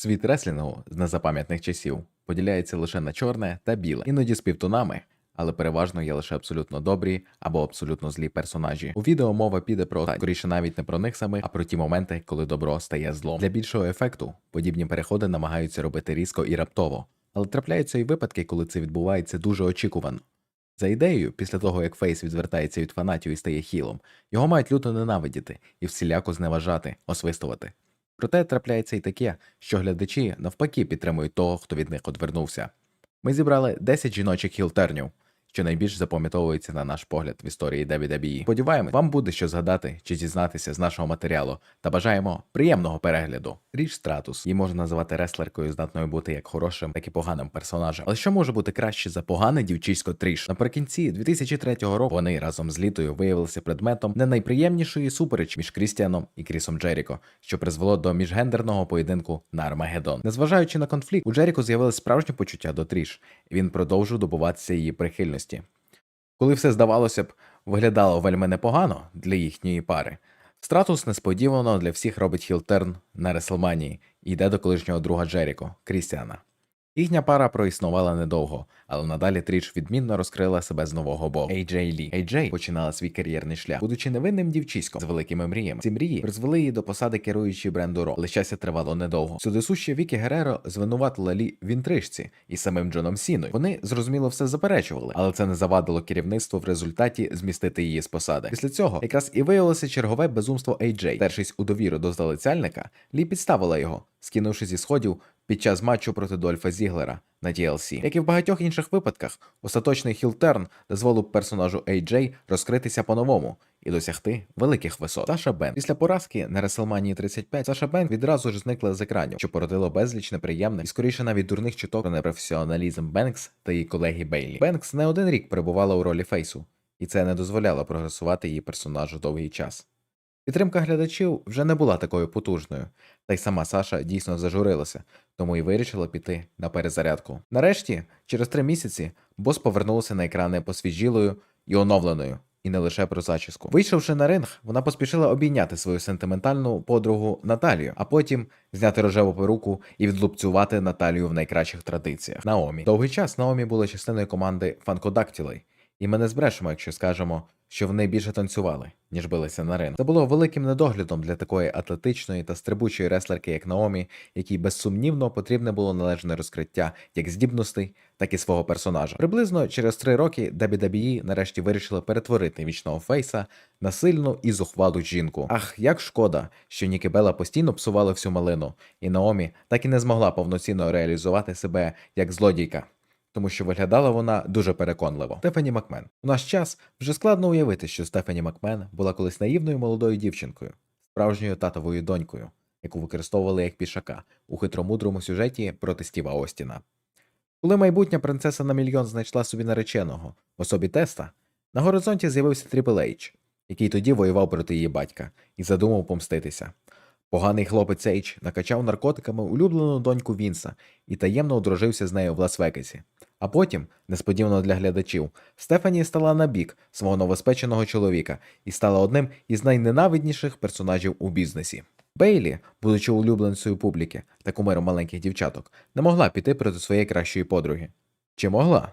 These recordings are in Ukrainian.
Світ реслінгу з незапам'ятних часів поділяється лише на чорне та біле, іноді з півтонами, але переважно є лише абсолютно добрі або абсолютно злі персонажі. У відео мова піде про скоріше навіть не про них самих, а про ті моменти, коли добро стає злом. Для більшого ефекту подібні переходи намагаються робити різко і раптово, але трапляються і випадки, коли це відбувається дуже очікувано. За ідеєю, після того як Фейс відвертається від фанатів і стає хілом, його мають люто ненавидіти і всіляко зневажати, освистувати. Проте трапляється і таке, що глядачі навпаки підтримують того, хто від них одвернувся. Ми зібрали 10 жіночих хілтернів, що найбільш запам'ятовується на наш погляд в історії WWE. Сподіваємось, вам буде що згадати чи дізнатися з нашого матеріалу та бажаємо приємного перегляду. Річ Стратус її можна називати реслеркою, здатною бути як хорошим, так і поганим персонажем. Але що може бути краще за погане дівчисько тріш? Наприкінці 2003 року вони разом з літою виявилися предметом не найприємнішої супереч між Крістіаном і Крісом Джеріко, що призвело до міжгендерного поєдинку на Армагеддон. Незважаючи на конфлікт, у Джеріко з'явилось справжнє почуття до тріш, він продовжив добуватися її прихильності. Коли все здавалося б, виглядало вельми непогано для їхньої пари. Стратус несподівано для всіх робить хілтерн на Реслманії і йде до колишнього друга Джеріко Крістіана. Їхня пара проіснувала недовго, але надалі Тріч відмінно розкрила себе з нового боку. AJ Лі. AJ починала свій кар'єрний шлях, будучи невинним дівчиськом з великими мріями. Ці мрії призвели її до посади керуючої бренду Ро, але щастя тривало недовго. Судисуще Вікі Гереро звинуватила Лі в інтрижці і самим Джоном Сіною. Вони зрозуміло все заперечували, але це не завадило керівництву в результаті змістити її з посади. Після цього якраз і виявилося чергове безумство AJ. Тершись у довіру до залицяльника, Лі підставила його, скинувши зі сходів під час матчу проти Дольфа Зіглера на TLC. Як і в багатьох інших випадках, остаточний хілтерн дозволив персонажу AJ розкритися по-новому і досягти великих висот. Саша Бен після поразки на WrestleMania 35 Саша Бен відразу ж зникла з екранів, що породило безліч неприємних і скоріше навіть дурних чуток про непрофесіоналізм Бенкс та її колеги Бейлі. Бенкс не один рік перебувала у ролі фейсу, і це не дозволяло прогресувати її персонажу довгий час. Підтримка глядачів вже не була такою потужною, та й сама Саша дійсно зажурилася, тому і вирішила піти на перезарядку. Нарешті, через три місяці, бос повернулася на екрани посвіжілою і оновленою, і не лише про зачіску. Вийшовши на ринг, вона поспішила обійняти свою сентиментальну подругу Наталію, а потім зняти рожеву перуку і відлупцювати Наталію в найкращих традиціях. Наомі. Довгий час Наомі була частиною команди Фанкодактілей, і ми не збрешемо, якщо скажемо, що вони більше танцювали, ніж билися на ринг. Це було великим недоглядом для такої атлетичної та стрибучої реслерки, як Наомі, якій безсумнівно потрібне було належне розкриття як здібностей, так і свого персонажа. Приблизно через три роки WWE нарешті вирішили перетворити вічного фейса на сильну і зухвалу жінку. Ах, як шкода, що Нікі Белла постійно псували всю малину, і Наомі так і не змогла повноцінно реалізувати себе як злодійка тому що виглядала вона дуже переконливо. Стефані Макмен. У наш час вже складно уявити, що Стефані Макмен була колись наївною молодою дівчинкою, справжньою татовою донькою, яку використовували як пішака у хитромудрому сюжеті проти Стіва Остіна. Коли майбутня принцеса на мільйон знайшла собі нареченого в особі теста, на горизонті з'явився Трипл Ейдж, який тоді воював проти її батька і задумав помститися. Поганий хлопець Ейдж накачав наркотиками улюблену доньку Вінса і таємно одружився з нею в Лас-Вегасі. А потім, несподівано для глядачів, Стефані стала на бік свого новоспеченого чоловіка і стала одним із найненавидніших персонажів у бізнесі. Бейлі, будучи улюбленцею публіки та кумиром маленьких дівчаток, не могла піти проти своєї кращої подруги. Чи могла?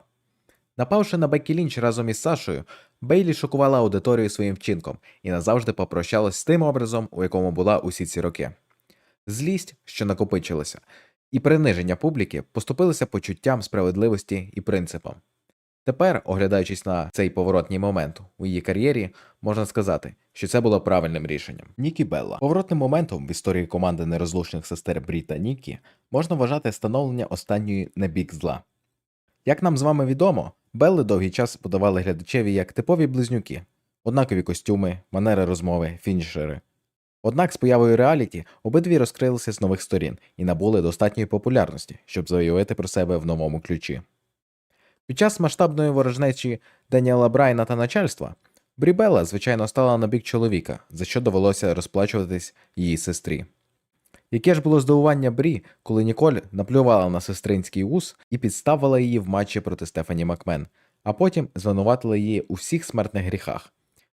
Напавши на Беккі Лінч разом із Сашою, Бейлі шокувала аудиторію своїм вчинком і назавжди попрощалась з тим образом, у якому була усі ці роки. Злість, що накопичилася, і приниження публіки поступилися почуттям справедливості і принципам. Тепер, оглядаючись на цей поворотній момент у її кар'єрі, можна сказати, що це було правильним рішенням. Нікі Белла. Поворотним моментом в історії команди нерозлучних сестер Брі та Нікі можна вважати становлення останньої на бік зла. Як нам з вами відомо, Белли довгий час подавали глядачеві як типові близнюки, однакові костюми, манери розмови, фінішери. Однак з появою реаліті обидві розкрилися з нових сторін і набули достатньої популярності, щоб заявити про себе в новому ключі. Під час масштабної ворожнечі Деніела Брайна та начальства Брібелла, звичайно, стала на бік чоловіка, за що довелося розплачуватись її сестрі. Яке ж було здивування Брі, коли Ніколь наплювала на сестринський ус і підставила її в матчі проти Стефані Макмен, а потім звинуватила її у всіх смертних гріхах.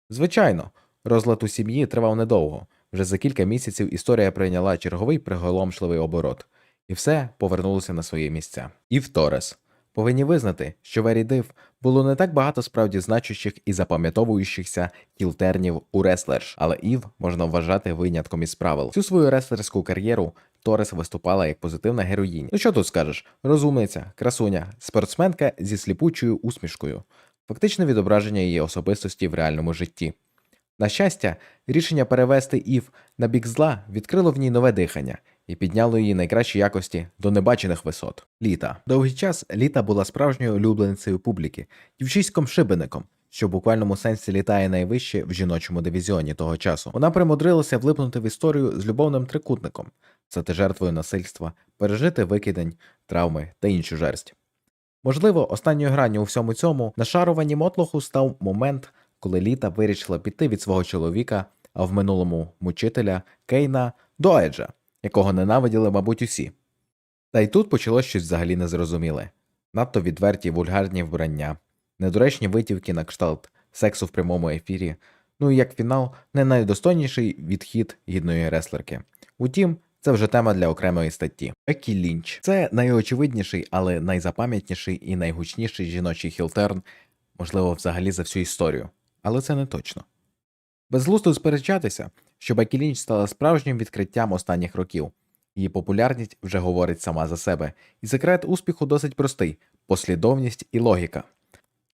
Звичайно, розлад у сім'ї тривав недовго. Вже за кілька місяців історія прийняла черговий приголомшливий оборот, і все повернулося на свої місця. І в Торес. Повинні визнати, що в ері див було не так багато справді значущих і запам'ятовуючихся кілтернів у реслерш, але Ів можна вважати винятком із правил. Всю свою реслерську кар'єру Торес виступала як позитивна героїня. Ну що тут скажеш? Розумниця, красуня, спортсменка зі сліпучою усмішкою, фактичне відображення її особистості в реальному житті. На щастя, рішення перевести Ів на бік зла відкрило в ній нове дихання і підняло її найкращі якості до небачених висот. Літа. Довгий час літа була справжньою улюбленицею публіки, дівчиськом шибеником, що в буквальному сенсі літає найвище в жіночому дивізіоні того часу. Вона примудрилася влипнути в історію з любовним трикутником, стати жертвою насильства, пережити викидень, травми та іншу жерсть. Можливо, останньою гранню у всьому цьому нашаруванні мотлоху став момент, коли Літа вирішила піти від свого чоловіка, а в минулому мучителя Кейна до Еджа, якого ненавиділи, мабуть, усі. Та й тут почалось щось взагалі незрозуміле. Надто відверті вульгарні вбрання, недоречні витівки на кшталт сексу в прямому ефірі, ну і як фінал, не найдостойніший відхід гідної реслерки. Утім, це вже тема для окремої статті. Бекі Лінч це найочевидніший, але найзапам'ятніший і найгучніший жіночий хілтерн, можливо, взагалі за всю історію. Але це не точно. Безглуздо сперечатися, що Бекі Лінч стала справжнім відкриттям останніх років. Її популярність вже говорить сама за себе, і секрет успіху досить простий послідовність і логіка.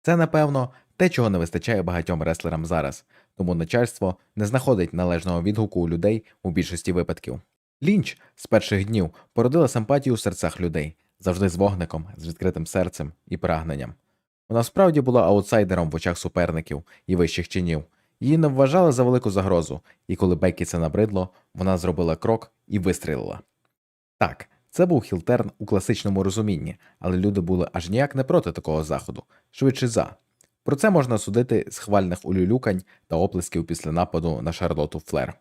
Це, напевно, те, чого не вистачає багатьом реслерам зараз, тому начальство не знаходить належного відгуку у людей у більшості випадків. Лінч з перших днів породила симпатію у серцях людей, завжди з вогником, з відкритим серцем і прагненням. Вона справді була аутсайдером в очах суперників і вищих чинів. Її не вважали за велику загрозу, і коли Бекі це набридло, вона зробила крок і вистрілила. Так, це був хілтерн у класичному розумінні, але люди були аж ніяк не проти такого заходу, швидше за. Про це можна судити з хвальних улюлюкань та оплесків після нападу на Шарлоту Флер.